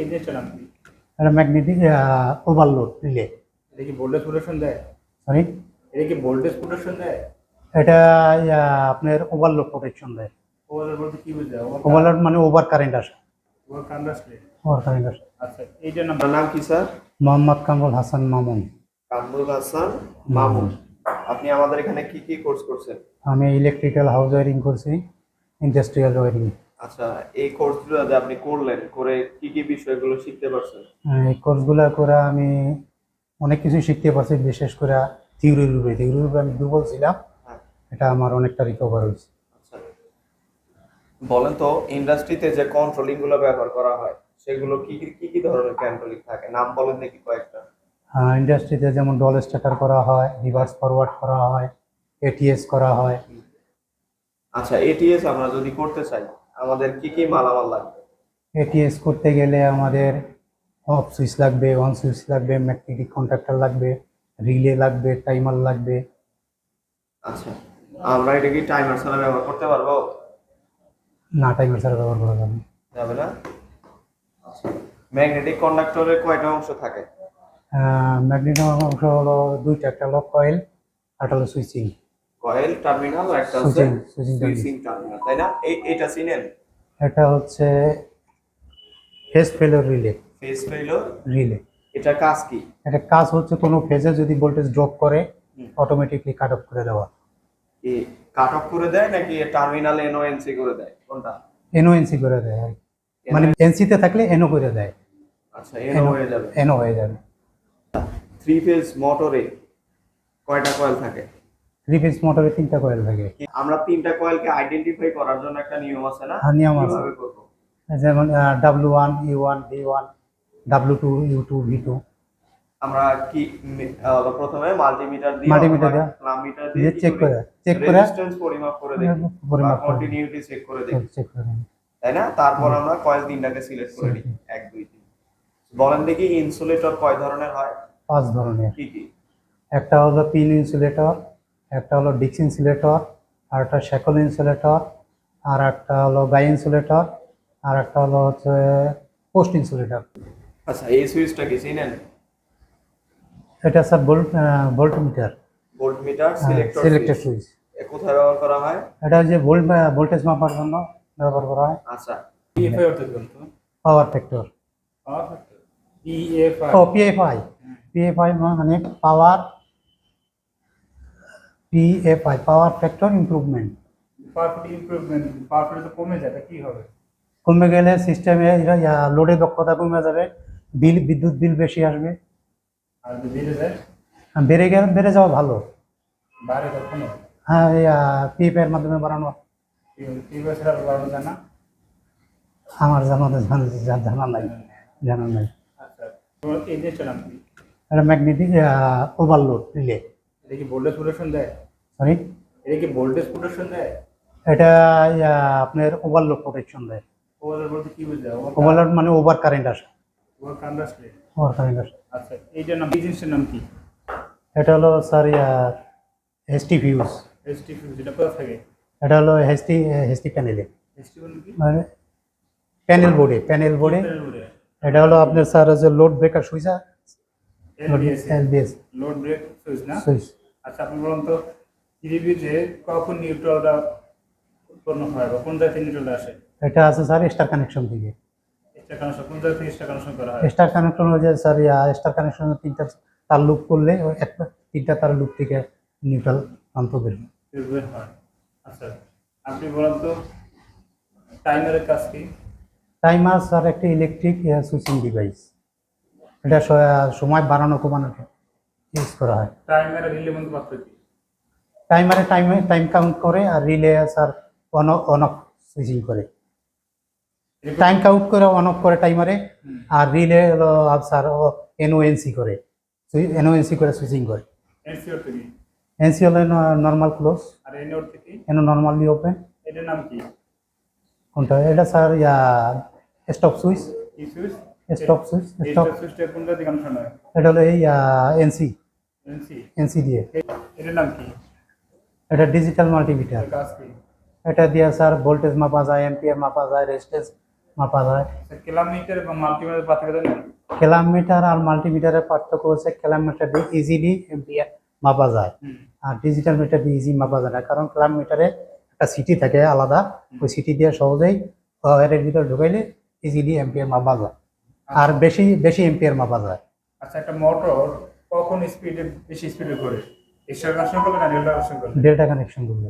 এই জিনিসটা নাম কি এটা ম্যাগনেটিক ওভারলোড রিলে এটা কি ভোল্টেজ প্রোটেকশন দেয়? সরি এটা কি ভোল্টেজ প্রোটেকশন দেয়? এটা আপনার ওভারলোড প্রোটেকশন দেয়। ওভারলোড বলতে কি বুঝে ওভারলোড মানে ওভার কারেন্ট আসে। ওভার কান্ডাস্টে ওভার কারেন্ট আসে। আচ্ছা এইটার নাম নাম কি স্যার? মোহাম্মদ কামরুল হাসান মামুন। কামরুল হাসান মামুন। আপনি আমাদের এখানে কি কি কোর্স করছেন? আমি ইলেকট্রিক্যাল হাউস ওয়ারিং করছি ইন্ডাস্ট্রিয়াল ওয়ারিং আচ্ছা এই কোর্সগুলো যে আপনি করলেন করে কি কি বিষয়গুলো শিখতে পারছেন? এই কোর্সগুলো করে আমি অনেক কিছু শিখতে পারছি বিশেষ করে থিওরির উপরে থিওরির উপরে আমি দুর্বল ছিলাম। হ্যাঁ। এটা আমার অনেকটা রিকভার হয়েছে। আচ্ছা। বলেন তো ইন্ডাস্ট্রিতে যে কন্ট্রোলিংগুলো ব্যবহার করা হয় সেগুলো কি কি কি কি ধরনের কন্ট্রোলিং থাকে? নাম বলেন দেখি কয়েকটা। ইন্ডাস্ট্রিতে যেমন ডল স্টার্টার করা হয় রিভার্স ফরওয়ার্ড করা হয় এটিএস করা হয়। আচ্ছা এটিএস আমরা যদি করতে চাই আমাদের কি কি মালামাল লাগবে? এটিএস করতে গেলে আমাদের অফ সুইচ লাগবে অন সুইচ লাগবে ম্যাগনেটিক কন্ট্রাক্টর লাগবে রিলে লাগবে টাইমার লাগবে। আচ্ছা আমরা এটা কি টাইমার ছাড়া ব্যবহার করতে পারব? না টাইমার ছাড়া ব্যবহার করা যাবে না। যাবে না? আচ্ছা ম্যাগনেটিক কন্ডাক্টরের কয়টা অংশ থাকে? ম্যাগনেটিক অংশ হলো দুইটা একটা লক কয়েল আর হলো সুইচিং কয়েল টার্মিনাল একটা হচ্ছে switching সুইচিং টার্মিনাল তাই না? এই এটা চিনেন এটা হচ্ছে phase failure relay. Phase failure relay. এটা কাজ কি? এটা কাজ হচ্ছে কোনো ফেজে যদি ভোল্টেজ ড্রপ করে। অটোমেটিকলি কাট অফ করে দেওয়া। কি কাট অফ করে দেয় নাকি টার্মিনাল এনওএনসি করে দেয়? কোনটা? এনওএনসি করে দেয়। মানে এনসিতে থাকলে এনও করে দেয়। আচ্ছা এনও হয়ে যাবে। এনও হয়ে যাবে। থ্রি ফেজ মোটরে কয়টা কয়েল থাকে? পিস মোটরে তিনটা কয়েল থাকে। আমরা তিনটা কয়েলকে আইডেন্টিফাই করার জন্য একটা নিয়ম আছে না? হ্যাঁ, নিয়ম আছে। যেমন W one U one V one W two U two V two আমরা কি প্রথমে মাল্টিমিটার দিয়ে Multimeter দিয়ে। মিটার দিয়ে check করে, check করে- রেজিস্ট্যান্স পরিমাপ করে দেখি। পরিমাপ করে। কন্টিনিউটি চেক করে দেখি। চেক করে। তাই না? তারপর আমরা কয়েল তিনটাকে সিলেক্ট করে নিই এক দুই তিন। বলেন দেখি ইনসুলেটর কয় ধরনের হয়? পাঁচ ধরনের। কি কি? একটা হলো পিন ইনসুলেটর একটা হলো ডিক্স ইনসুলেটর আর একটা শ্যাকল ইনসুলেটর আর একটা হলো গাই ইনসুলেটর আর একটা হলো হচ্ছে পোস্ট ইনসুলেটর। আচ্ছা এই সুইচটা কি চিনেন? এটা sir volt volt meter. Volt meter selector selected switch কোথায় ব্যবহার করা হয়? এটা যে ভোল্ট ভোল্টেজ মাপার জন্য ব্যবহার করা হয়। আচ্ছা পিএফআই অর্থ বলতো? Power factor. পিএফআই ও পিএফআই পিএফআই মানে power PFI power factor improvement perfect improvement perfect তো কমে যাবে কি হবে? কমে গেলে সিস্টেমে লোডের দক্ষতা কমে যাবে বিল বিদ্যুৎ বিল বেশি আসবে। আর বেড়ে যায়? আর বেড়ে গেলে বেড়ে যাওয়া ভালো। বাইরে কখনো? হ্যাঁ পিএফআই এর মাধ্যমে বাড়ানো। বাড়ানো যায় না? আমার জানা জানা জানা নাই জানা নাই। আচ্ছা এটা ম্যাগনেটিক ওভারলোড রিলে এটা কি ভোল্টেজ প্রোটেকশন দেয়? সরি এটা কি ভোল্টেজ প্রোটেকশন দেয়? এটা আপনার ওভারলোড প্রোটেকশন দেয়। ওভারলোড বলতে কি বুঝে ওভারলোড মানে ওভার কারেন্ট আসে। ওভার কান্ডাস্টে ওভার কারেন্ট আসে। আচ্ছা এইটার নাম এই জিনিসটার নাম কি? এটা হলো স্যার ইয়া হেস্টি ফিউজ এসটি ফিউজ এটা কোথা থাকে? এটা হলো হেস্টি হেস্টি প্যানেলে এসটি মানে প্যানেল বোর্ডে প্যানেল বোর্ডে এটা হলো আপনার স্যার যে load breaker switch LBS load break switch না? সুইচ আচ্ছা আপনি বলুন তো টিভিতে কখন নিউট্রালটা উৎপন্ন হয় বা কোন জায়গা থেকে নিউট্রালটা আসে? এটা আছে স্যার স্টার কানেকশন থেকে। স্টার কানেকশন কোন জায়গা থেকে স্টার কানেকশন করা হয়? স্টার কানেকশন হয়ে যায় স্যার স্টার কানেকশন তিনটা তার লুপ করলে একটা তিনটা তার লুপ থেকে নিউট্রাল প্রান্ত বের হয়। আচ্ছা আপনি বলুন তো টাইমারের কাজ কি? টাইমার স্যার একটা ইলেকট্রিক সুইচিং ডিভাইস এটা সময় বাড়ানো কমানো ইউজ করা হয়। টাইমারের রিলে মধ্যে পার্থক্য টাইমারে টাইম টাইম কাউন্ট করে আর relay sir on on off switching করে। টাইম কাউন্ট করে অন অফ করে টাইমারে আর রিলে হলো স্যার এনওএনসি করে। এনওএনসি করে সুইচিং করে। এনসি হলো নর্মাল ক্লোজ আর এন অর্থ কি এন নর্মালি ওপেন এটার নাম কি? কোনটা? এটা স্যার ইয়া স্টপ সুইচ কি সুইচ স্টপ সুইচ স্টপ সুইচটা কোন জায়গা থেকে কানেকশন হয় এটা হলো এই এনসি এনসি এনসি দিয়ে। এটার নাম কি? এটা ডিজিটাল মাল্টিমিটার এটা দিয়ে স্যার ভোল্টেজ মাপা যায় এম্পিয়ার মাপা যায় রেজিস্ট্যান্স মাপা যায়। কিলোমিটার এবং মাল্টিমিটার পার্থক্য জানেন? কিলোমিটার আর মাল্টিমিটারের পার্থক্য হচ্ছে কিলোমিটার দিয়ে ইজিলি এম্পিয়ার মাপা যায়। আর ডিজিটাল মিটার দিয়ে ইজি মাপা যায় না কারণ কিলোমিটারে একটা সিটি থাকে আলাদা। ওই সিটি দিয়ে সহজেই ওয়ারের ভিতরে ঢুকাইলে ইজিলি এম্পিয়ার মাপা যায়। আর বেশি বেশি এম্পিয়ার মাপা যায়। আচ্ছা একটা মোটর কখন স্পিডে বেশি স্পিডে ঘোরে? ডেল্টা কানেকশন করবে। ডেল্টা কানেকশন করবে।